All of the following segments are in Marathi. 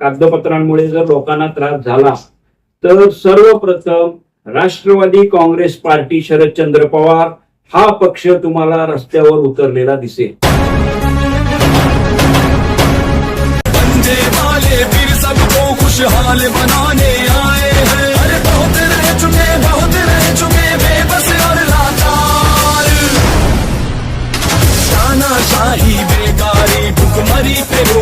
कागदपत्रांमुळे जर लोकांना त्रास झाला तर सर्वप्रथम राष्ट्रवादी काँग्रेस पार्टी शरदचंद्र पवार हा पक्ष तुम्हाला रस्त्यावर उतरलेला दिसेल. शाही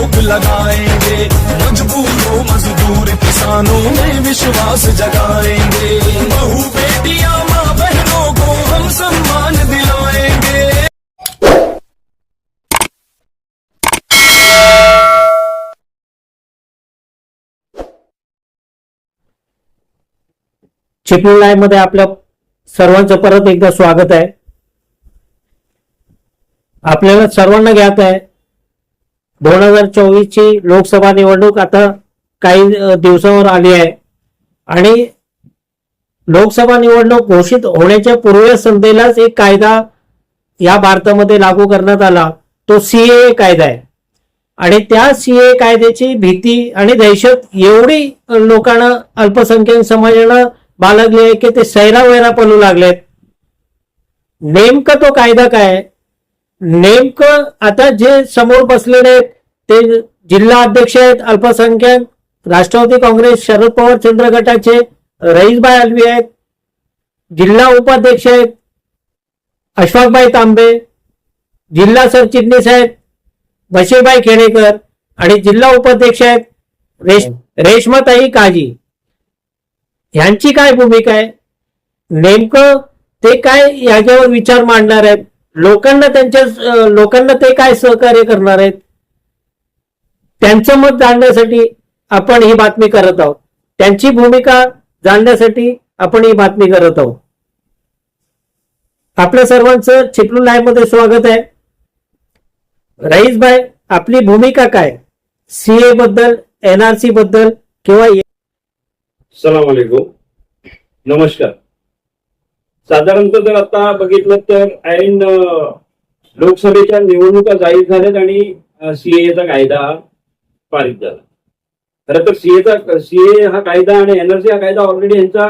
रोक लगाएंगे मजबूरों मजदूर किसानों में विश्वास जगाएंगे। बहु बेटियां माँ बहनों को हम सम्मान दिलाएंगे। चिपळूण लाईव्हमध्ये आपल्या सर्वांचं परत एकदा स्वागत आहे. आपल्याला सर्वांना ज्ञात आहे दोन हजार चोवीस ची लोकसभा निवडणूक आता काही दिवसावर आली आहे. आणि लोकसभा निवडणूक घोषित होण्याच्या पूर्व संध्येलाच एक कायदा या भारतामध्ये लागू करण्यात आला. तो सीए कायदा आहे. आणि त्या सीए कायद्याची भीती आणि दहशत एवढी लोकांना अल्पसंख्याक समाजानं बाळगली आहे की ते सैरावैरा पडू लागलेत. नेमकं तो कायदा काय? नेमकं आता जे समोर बसलेले आहेत ते जिल्हा अध्यक्ष आहेत अल्पसंख्याक राष्ट्रवादी काँग्रेस शरद पवार चंद्र गटाचे रईसबाई अलवी आहेत जिल्हा उपाध्यक्ष आहेत अशफाकबाई तांबे जिल्हा सरचिटणीस आहेत बशीरबाई खेडेकर आणि जिल्हा उपाध्यक्ष आहेत रेश रेशमाताई काजी. ह्यांची काय भूमिका आहे? नेमकं ते काय याच्यावर विचार मांडणार आहेत? लोकांना त्यांच्या लोकांना ते काय सहकार्य करणार आहेत? त्यांचं मत जाणण्यासाठी आपण ही बातमी करत आहोत. त्यांची भूमिका जाणण्यासाठी आपण ही बातमी करत आहोत. आपल्या सर्वांचं चिपलू लाईव्हमध्ये स्वागत आहे. रईसभाई आपली भूमिका काय? सीए बद्दल एनआरसी बद्दल किंवा सलाम अलैकुम. नमस्कार. साधारणतः जर आता बघितलं तर ऐन लोकसभेच्या निवडणुका जाहीर झाल्यात आणि सीएचा कायदा पारित झाला. खरं तर सीएचा सीए हा कायदा आणि एनआरसी हा कायदा ऑलरेडी यांचा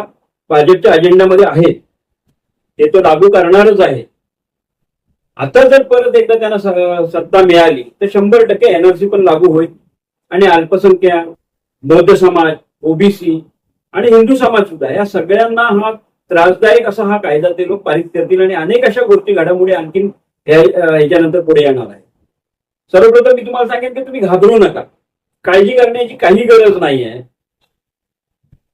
भाजपच्या अजेंडामध्ये आहे. ते तो लागू करणारच आहे. आता जर परत एकदा त्यांना सत्ता मिळाली तर शंभर टक्के एनआरसी पण लागू होईल. आणि अल्पसंख्याक बौद्ध समाज ओबीसी आणि हिंदू समाज सुद्धा या सगळ्यांना हा त्रासदायक असा हा कायदा ते लोक पारित करतील आणि अनेक अशा गोष्टी घडामोडी आणखीन याच्यानंतर ह्याच्यानंतर पुढे येणार आहे सर्वप्रथम मी तुम्हाला सांगेन की तुम्ही घाबरू नका. काळजी करण्याची काही गरज नाही आहे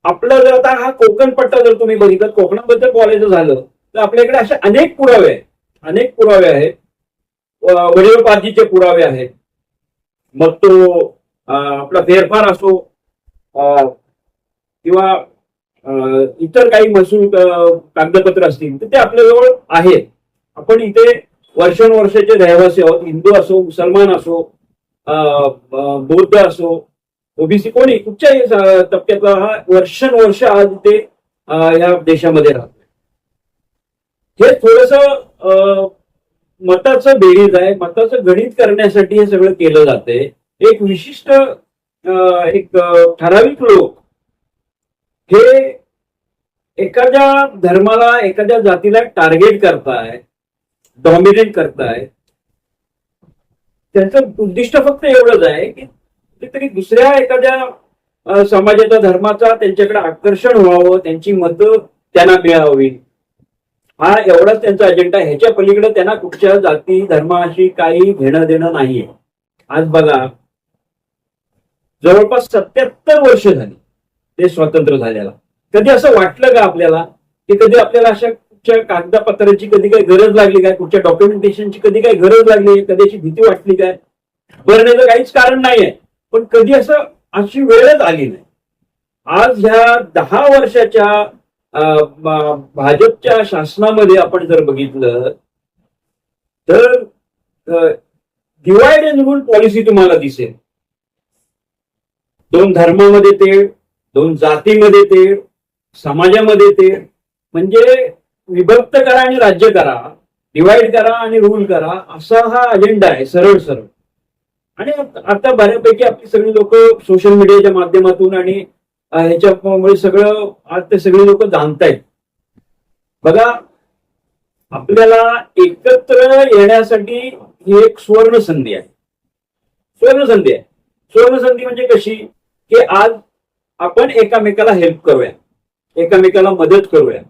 आपला जर आता हा कोकण पट्टा जर तुम्ही बघितलं कोकणाबद्दल बोलायचं झालं तर आपल्याकडे असे अनेक पुरावे आहेत. अनेक पुरावे आहेत. अं, वडिलोपार्जीचे पुरावे आहेत. मग तो आपला फेरफार असो किंवा इतर काही महसूल कागदपत्र असतील तर ते आपल्याजवळ आहेत. आपण इथे वर्षानुवर्षाचे रहिवासी आहोत. हिंदू असो मुसलमान असो बौद्ध असो ओबीसी कोणी कुठच्याही अं, तबक्यातला हा वर्षानुवर्ष आज ते या देशामध्ये राहतो हे थोडस मताचं बेरीज आहे मताचं गणित करण्यासाठी हे सगळं केलं जाते एक विशिष्ट एक ठराविक लोक हे एखाद्या धर्माला एखाद्या जातीला टार्गेट करताय डॉमिनेट करताय त्यांचं उद्दिष्ट फक्त एवढंच आहे की कुठेतरी दुसऱ्या एखाद्या समाजाच्या धर्माचा त्यांच्याकडे आकर्षण व्हावं त्यांची मतं त्यांना मिळावी. हा एवढाच त्यांचा अजेंडा ह्याच्या पलीकडे त्यांना कुठच्या जाती धर्माशी काही घेणं देणं नाहीये. आज बघा जवळपास सत्याहत्तर वर्ष झाली ते स्वतंत्र झालेला. कधी असं वाटलं का आपल्याला? की कधी आपल्याला अशा कुठच्या कागदपत्राची कधी काही गरज लागली काय? कुठच्या डॉक्युमेंटेशनची कधी काही गरज लागली? कधी अशी भीती वाटली काय? भरण्याचं काहीच कारण नाहीये. पण कधी असं अशी वेळच आली नाही. आज ह्या दहा वर्षाच्या भाजपच्या शासनामध्ये आपण जर बघितलं तर डिवाइड अँड रूल पॉलिसी तुम्हाला दिसेल. दोन धर्मामध्ये ते दोन जातीमध्ये ते समाजामध्ये ते म्हणजे विभक्त करा आणि राज्य करा डिवाइड करा आणि रूल करा असा हा अजेंडा आहे सरळ सरळ. आणि आता बऱ्यापैकी आपली सगळी लोक सोशल मीडियाच्या माध्यमातून आणि ह्याच्यामुळे सगळं आज ते सगळी लोक जाणतायत. बघा आपल्याला एकत्र येण्यासाठी ही एक सुवर्ण संधी आहे. सुवर्ण संधी आहे. सुवर्ण संधी म्हणजे कशी? की आज आपण एकामेकाला हेल्प करूया. एकामेकाला मदत करूया.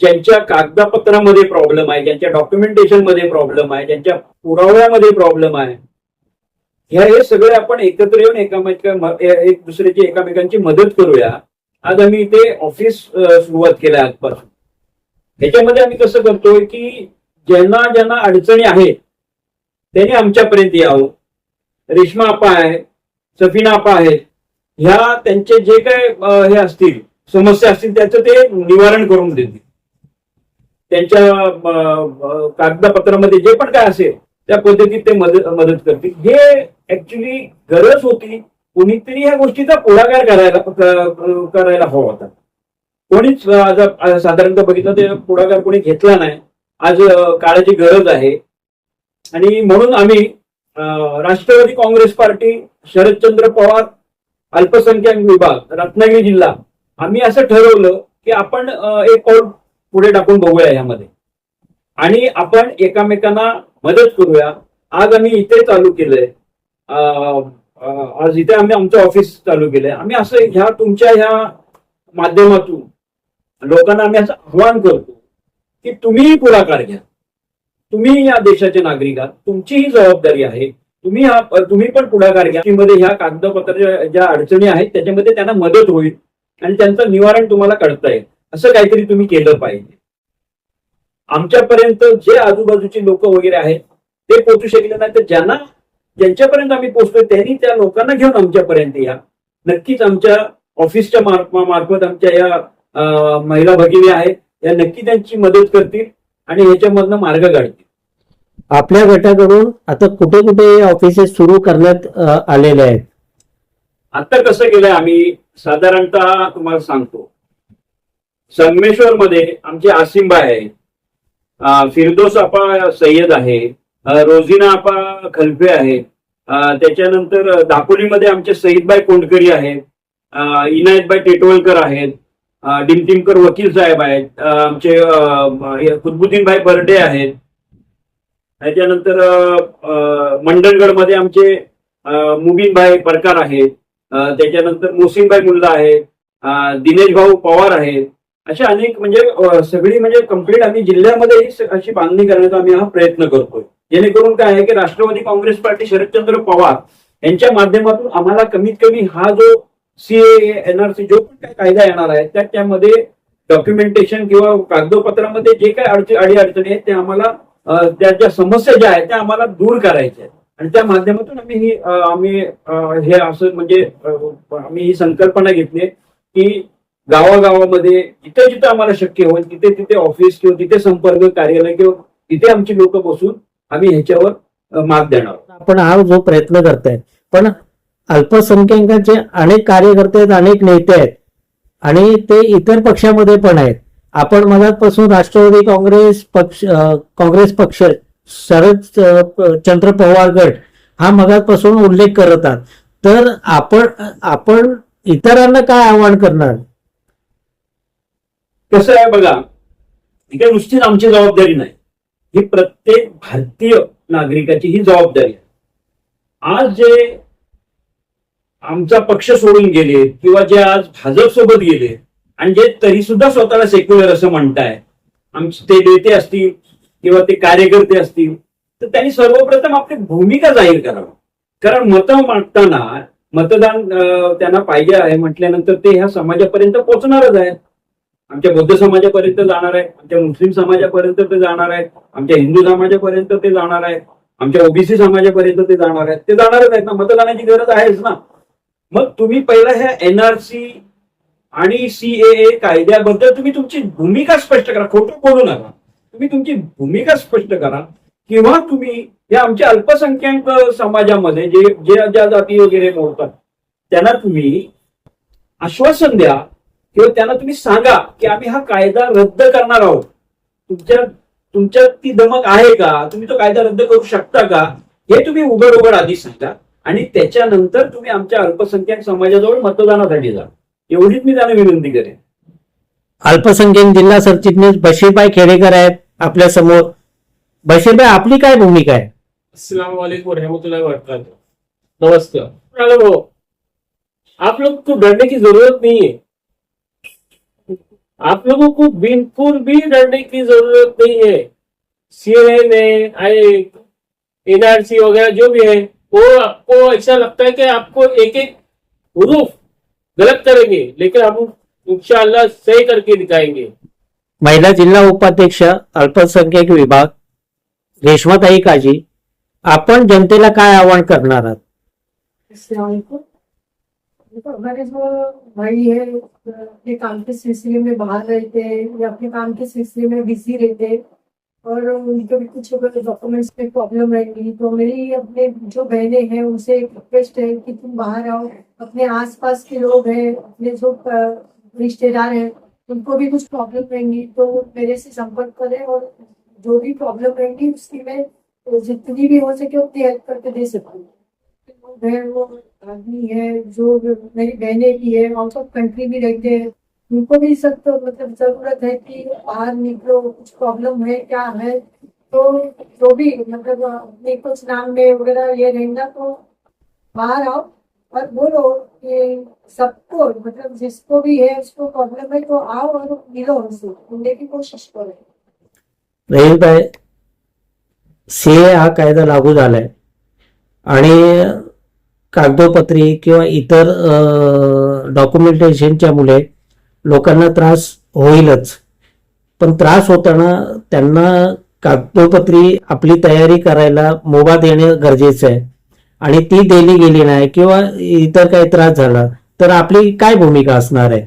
ज्यांच्या कागदपत्रामध्ये प्रॉब्लेम आहे ज्यांच्या डॉक्युमेंटेशनमध्ये प्रॉब्लेम आहे ज्यांच्या पुराव्यामध्ये प्रॉब्लेम आहे ह्या हे सगळे आपण एकत्र येऊन एकामेका एक दुसऱ्याची एकामेकांची मदत करूया. आज आम्ही इथे ऑफिस सुरुवात केलं आजपासून. ह्याच्यामध्ये आम्ही कसं करतोय की ज्यांना ज्यांना अडचणी आहेत त्यांनी आमच्यापर्यंत यावं. रेश्मा आपा आहे सफिना आपा आहेत ह्या त्यांचे जे काय हे असतील समस्या असतील त्याचं ते निवारण करून देतील. त्यांच्या कागदपत्रामध्ये जे पण काय असेल त्या पद्धतीत ते मदत मदत करतील. हे ऍक्च्युली गरज होती कोणीतरी ह्या गोष्टीचा पुढाकार करायला करायला हवा होता. कोणीच साधारणतः बघितलं ते पुढाकार कोणी घेतला नाही. आज काळाची गरज आहे. आणि म्हणून आम्ही राष्ट्रवादी काँग्रेस पार्टी शरदचंद्र पवार अल्पसंख्याक विभाग रत्नागिरी जिल्हा आम्ही असं ठरवलं की आपण एक पाऊल पुढे टाकून बघूया यामध्ये. आणि आपण एकामेकांना मदत करूया. आज आम्ही इथे चालू केलंय. आज इथे आम्ही आमचं ऑफिस चालू केलंय. आम्ही असं ह्या तुमच्या ह्या माध्यमातून लोकांना आम्ही असं आव्हान करतो की तुम्हीही पुढाकार घ्या. तुम्ही या देशाचे नागरिक आहात. तुमचीही जबाबदारी आहे. तुम्ही हा तुम्ही पण पुढाकार घ्या. मध्ये ह्या कागदपत्राच्या ज्या अडचणी आहेत त्याच्यामध्ये त्यांना मदत होईल आणि त्यांचं निवारण तुम्हाला करता येईल. असं काहीतरी तुम्ही केलं पाहिजे. आमच्यापर्यंत जे आजूबाजूची लोक वगैरे आहेत ते पोहोचू शकले नाही तर ज्यांना ज्यांच्यापर्यंत आम्ही पोहोचतोय त्यांनी त्या लोकांना घेऊन आमच्यापर्यंत या. नक्कीच आमच्या ऑफिसच्या मार्फ- मार्फत आमच्या या महिला भगिनी आहेत या नक्की त्यांची मदत करतील आणि ह्याच्यामधनं मार्ग काढतील. आपल्या गटाकडून आता कुठे कुठे ऑफिसेस सुरू करण्यात आलेले आहेत? आता कसं केलंय आम्ही साधारणतः तुम्हाला सांगतो. संगमेश्वर मध्ये आमचे आसिमबाई आहे फिरदोस आपा सय्यद आहे. रोजिना आपा खलफे आहे त्याच्यानंतर दापोलीमध्ये आमचे सईदबाई कोंडकरी आहेत. इनायतबाई टेटवलकर आहेत. डिमटिमकर वकील साहेब आहेत. आमचे अं, कुतबुद्दीनभाई बर्डे आहेत. त्याच्यानंतर मंडणगडमध्ये आमचे मुबीनभाई परकार आहेत. त्याच्यानंतर मोसिनभाई मुल्ला आहे दिनेश भाऊ पवार आहेत. अशा अनेक म्हणजे सगळी म्हणजे कंप्लीट आम्ही जिल्ह्यामध्ये अशी बांधणी करण्याचा आम्ही हा प्रयत्न करतोय. जेणेकरून काय आहे की राष्ट्रवादी काँग्रेस पार्टी शरदचंद्र पवार यांच्या माध्यमातून आम्हाला कमीत कमी हा जो सीए एनआरसी जो पण काय कायदा येणार आहे त्या त्यामध्ये डॉक्युमेंटेशन किंवा कागदोपत्रामध्ये जे काही अडचणी अडी अडचणी आहेत ते आम्हाला त्या ज्या समस्या ज्या आहेत त्या आम्हाला दूर करायच्या आहेत. आणि त्या माध्यमातून आम्ही ही आम्ही हे असं म्हणजे आम्ही ही संकल्पना घेतली की गावागावामध्ये जिथे जिथे आम्हाला शक्य होईल तिथे तिथे ऑफिस किंवा तिथे संपर्क कार्यालय किंवा तिथे आमची लोक बसून आम्ही ह्याच्यावर अं, मात देणार आपण हा जो प्रयत्न करतायत पण अल्पसंख्याकांचे अनेक कार्यकर्ते आहेत अनेक नेते आहेत आणि ते इतर पक्षामध्ये पण आहेत. आपण मनापासून राष्ट्रवादी काँग्रेस पक्ष काँग्रेस पक्ष शरद चंद्र पवार गट हा मगापासून उल्लेख करतात तर आपण आपण इतरांना काय आवाहन करणार? कसं आहे बघा इकडे नुसतीच आमची जबाबदारी नाही. ही प्रत्येक भारतीय नागरिकाची ही जबाबदारी आहे. आज जे आमचा पक्ष सोडून गेले किंवा जे आज भाजप सोबत गेले आणि जे तरी सुद्धा स्वतःला सेक्युलर असं म्हणताय आमचे ते नेते असतील किंवा ते कार्यकर्ते असतील तर त्यांनी सर्वप्रथम आपली भूमिका जाहीर करावी. कारण मतं मागताना मतदान त्यांना पाहिजे आहे म्हटल्यानंतर ते ह्या समाजापर्यंत पोहोचणारच आहे आमच्या बौद्ध समाजापर्यंत जाणार आहे आमच्या मुस्लिम समाजापर्यंत ते जाणार आहे आमच्या हिंदू समाजापर्यंत ते जाणार आहे आमच्या ओबीसी समाजापर्यंत ते जाणार आहेत ते जाणारच आहेत ना मतदानाची गरज आहेच ना. मग तुम्ही पहिला ह्या एनआरसी आणि सीएए कायद्याबद्दल तुम्ही तुमची भूमिका स्पष्ट करा. खोटं बोलू नका. तुम्ही तुमची भूमिका स्पष्ट करा. किंवा तुम्ही या आमच्या अल्पसंख्याक समाजामध्ये जे ज्या जाती वगैरे मोडतात त्यांना तुम्ही आश्वासन द्या किंवा त्यांना तुम्ही सांगा की आम्ही हा कायदा रद्द करणार आहोत. तुमच्या तुमच्यात ती दमक आहे का? तुम्ही तो कायदा रद्द करू शकता का? हे तुम्ही उघड उघड आधी सांगा आणि त्याच्यानंतर तुम्ही आमच्या अल्पसंख्याक समाजाजवळ मतदानासाठी जा. एवढीच मी त्यांना विनंती करेन. अल्पसंख्याक जिल्हा सरचिटणीस बशीरभाई खेडेकर आहेत आपल्यासमोर. बशीरभाई आपली काय भूमिका आहे? अस्सलाम वालेकुम रहमतुल्लाहि व बरकातहू नमस्कार आप लोग को डरने की जरूरत नहीं है. आप लोगों को बिल्कुल भी डरने की जरूरत नहीं है। सीएन है एनआरसी वगैरह जो भी है वो आपको ऐसा लगता है कि आपको एक एक हरूफ गलत करेंगे लेकिन हम इंशाल्लाह सही करके दिखाएंगे। महिला जिल्हा उपाध्यक्ष अल्पसंख्याक विभाग रेश्माताई काजी आपण जनतेला काय आवाहन करणार आहात? हमारे जो भाई है, अपने काम के सिलसिले में बाहर रहते हैं या अपने काम के सिलसिले में बिज़ी रहते हैं और उनको भी कुछ अगर डॉक्यूमेंट्स में प्रॉब्लम रहेगी तो मेरी अपने जो बहनें हैं, उनसे एक रिक्वेस्ट है कि तुम बाहर आओ। अपने आसपास के लोग हैं, अपने जो रिश्तेदार हैं, उनको भी कुछ प्रॉब्लम रहेंगी तो मेरे से संपर्क करें और जो भी प्रॉब्लम रहेंगी, उसकी मैं जितनी भी हो सके उतनी हेल्प करके दे सकूँ लोग हैं वो आदमी है जो मेरी बहने भी है. आउट ऑफ कंट्री भी रहते हैं उनको भी सब तो मतलब जरूरत है कि बाहर निकलो कुछ प्रॉब्लम है क्या है? तो जो भी मतलब अपने कुछ नाम में वगैरह ये रहेगा तो बाहर आओ. और बोलो कि सबको मतलब जिसको भी है उसको प्रॉब्लम है तो आओ और मिलो उनसे. मिलने की कोशिश करो. राहील भाई सी ए हा कायदा लागू झालाय. आणि कागदोपत्री किंवा इतर डॉक्युमेंटेशनच्या मुळे लोकांना त्रास होईलच. पण त्रास होताना त्यांना कागदोपत्री आपली तयारी करायला मुभा देणे गरजेचं आहे. आणि ती दिली गेली नाही किंवा इतर काही त्रास झाला तर आपली काय भूमिका असणार आहे?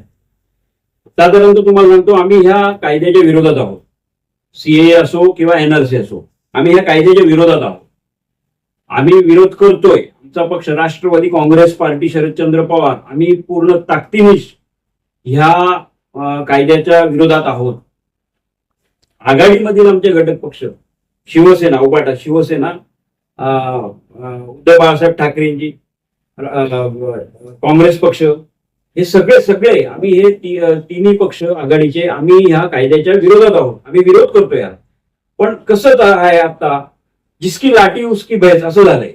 साधारणतः तुम्हाला सांगतो आम्ही ह्या कायद्याच्या विरोधात आहोत. सीए असो किंवा एनआरसी असो आम्ही ह्या कायद्याच्या विरोधात आहोत. आम्ही विरोध करतोय. आमचा पक्ष राष्ट्रवादी काँग्रेस पार्टी शरदचंद्र पवार आम्ही पूर्ण ताकदीनिश ह्या कायद्याच्या विरोधात आहोत. आघाडीमधील आमचे घटक पक्ष शिवसेना उपाटा शिवसेना उद्धव बाळासाहेब ठाकरेंची काँग्रेस पक्ष हे सगळे सगळे आम्ही हे ती- तिन्ही पक्ष आघाडीचे आम्ही ह्या कायद्याच्या विरोधात आहोत. आम्ही विरोध करतोय यार. पण कसं आहे आता? जिसकी लाठी उसकी भैस असं झालंय.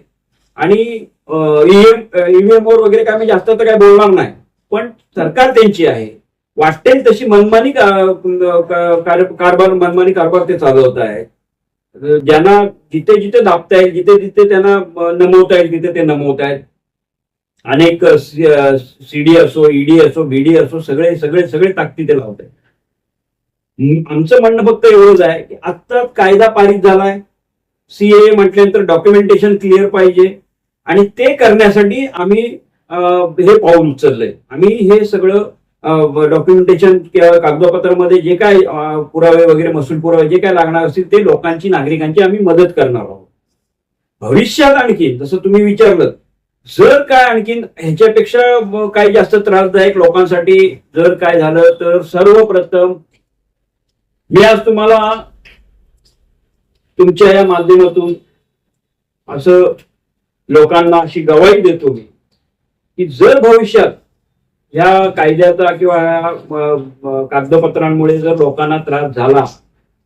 आणि ईव्हीएम ईव्हीएम वर वगैरे काय मी जास्त तर काय बोलणार नाही. पण सरकार त्यांची आहे. वाटेल तशी मनमानी कारभार मनमानी कारभार ते चालवत आहे. ज्यांना जिथे जिथे दाबता येईल जिथे जिथे त्यांना नमवता येईल तिथे ते नमवत आहेत. अनेक सीडी असो ईडी असो बीडी असो सगळे सगळे सगळे ताकदी ते लावत आहेत. आमचं म्हणणं फक्त एवढंच आहे की आत्ता कायदा पारित झालाय. सीए म्हटल्यानंतर डॉक्युमेंटेशन क्लिअर पाहिजे. आणि ते करण्यासाठी आम्ही हे पाऊल उचललंय. आम्ही हे सगळं डॉक्युमेंटेशन किंवा कागदपत्रामध्ये जे काय पुरावे वगैरे महसूल पुरावे जे काय लागणार असतील ते लोकांची नागरिकांची आम्ही मदत करणार आहोत. भविष्यात आणखी जसं तुम्ही विचारलं जर काय आणखीन ह्याच्यापेक्षा काही जास्त त्रासदायक लोकांसाठी जर काय झालं तर सर्वप्रथम मी आज तुम्हाला तुमच्या या माध्यमातून असं लोकांना अशी गवाही देतो मी की जर भविष्यात ह्या कायद्याचा किंवा या कागदपत्रांमुळे जर लोकांना त्रास झाला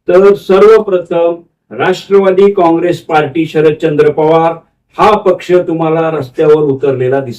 तर सर्वप्रथम राष्ट्रवादी काँग्रेस पार्टी शरदचंद्र पवार हा पक्ष तुम्हाला रस्त्यावर उतरलेला दिसेल